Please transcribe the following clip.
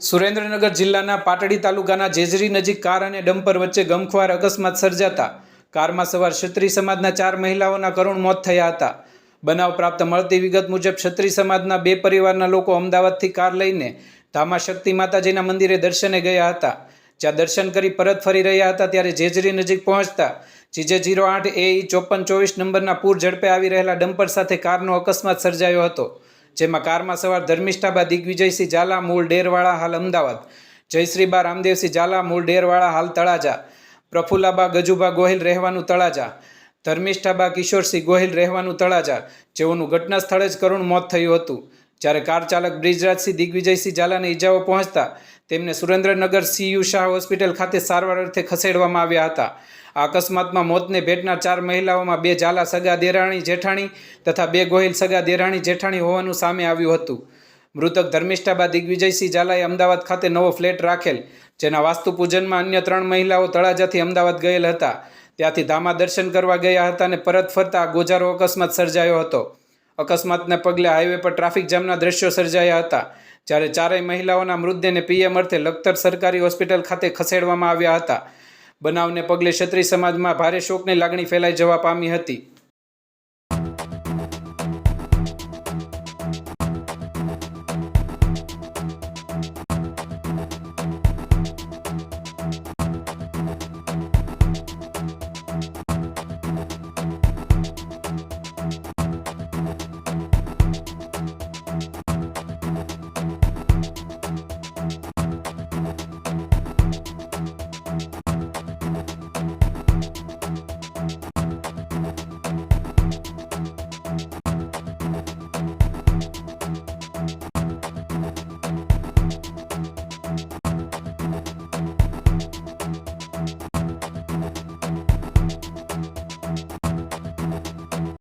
સુરેન્દ્રનગર જિલ્લાના પાટડી તાલુકાના જેજરી નજીક કાર અને ડમ્પર વચ્ચે ગમખ્વાર અકસ્માત સર્જાતા. કારમાં સવાર ક્ષત્રિય સમાજના ચાર મહિલાઓના કરુણ મોત થયા હતા. બનાવ પ્રાપ્ત મળતી વિગત મુજબ ક્ષત્રિય સમાજના બે પરિવારના લોકો અમદાવાદથી કાર લઈને ધામા શક્તિ માતાજીના મંદિરે દર્શને ગયા હતા. જ્યાં દર્શન કરી પરત ફરી રહ્યા હતા ત્યારે જેજરી નજીક પહોંચતા જીજે જીરો આઠ એ ચોપન ચોવીસ નંબરના પૂર ઝડપે આવી રહેલા ડમ્પર સાથે કારનો અકસ્માત સર્જાયો હતો. જેમાં કારમાં સવાર ધર્મિષ્ઠાબા દિગ્વિજયસિંહ ઝાલા મૂળ ડેરવાળા હાલ અમદાવાદ, જયશ્રીબા રામદેવસિંહ ઝાલા મૂળ ડેરવાળા હાલ તળાજા, પ્રફુલ્લાબા ગજુબા ગોહિલ રહેવાનું તળાજા, ધર્મિષ્ઠાબા કિશોરસિંહ ગોહિલ રહેવાનું તળાજા, જેઓનું ઘટના સ્થળે જ કરુણ મોત થયું હતું. જ્યારે કાર ચાલક બ્રિજરાજસિંહ દિગ્વિજયસિંહ ઝાલાને ઈજાઓ પહોંચતા તેમને સુરેન્દ્રનગર સીયુ શાહ હોસ્પિટલ ખાતે સારવાર અર્થે ખસેડવામાં આવ્યા હતા. આ અકસ્માતમાં મોતને ભેટનાર ચાર મહિલાઓમાં બે ઝાલા સગા દેરાણી જેઠાણી તથા બે ગોહિલ સગા દેરાણી જેઠાણી હોવાનું સામે આવ્યું હતું. મૃતક ધર્મિષ્ઠાબા દિગ્વિજયસિંહ ઝાલાએ અમદાવાદ ખાતે નવો ફ્લેટ રાખેલ, જેના વાસ્તુ પૂજનમાં અન્ય ત્રણ મહિલાઓ તળાજાથી અમદાવાદ ગયેલ હતા. ત્યાંથી ધામા દર્શન કરવા ગયા હતા અને પરત ફરતા ગોજારો અકસ્માત સર્જાયો હતો. અકસ્માતને પગલે હાઈવે પર ટ્રાફિક જામના દ્રશ્યો સર્જાયા હતા, જ્યારે ચારેય મહિલાઓના મૃતદેહને પીએમ અર્થે લખતર સરકારી હોસ્પિટલ ખાતે ખસેડવામાં આવ્યા હતા. બનાવને પગલે ક્ષત્રિય સમાજમાં ભારે શોકની લાગણી ફેલાઈ જવા પામી હતી.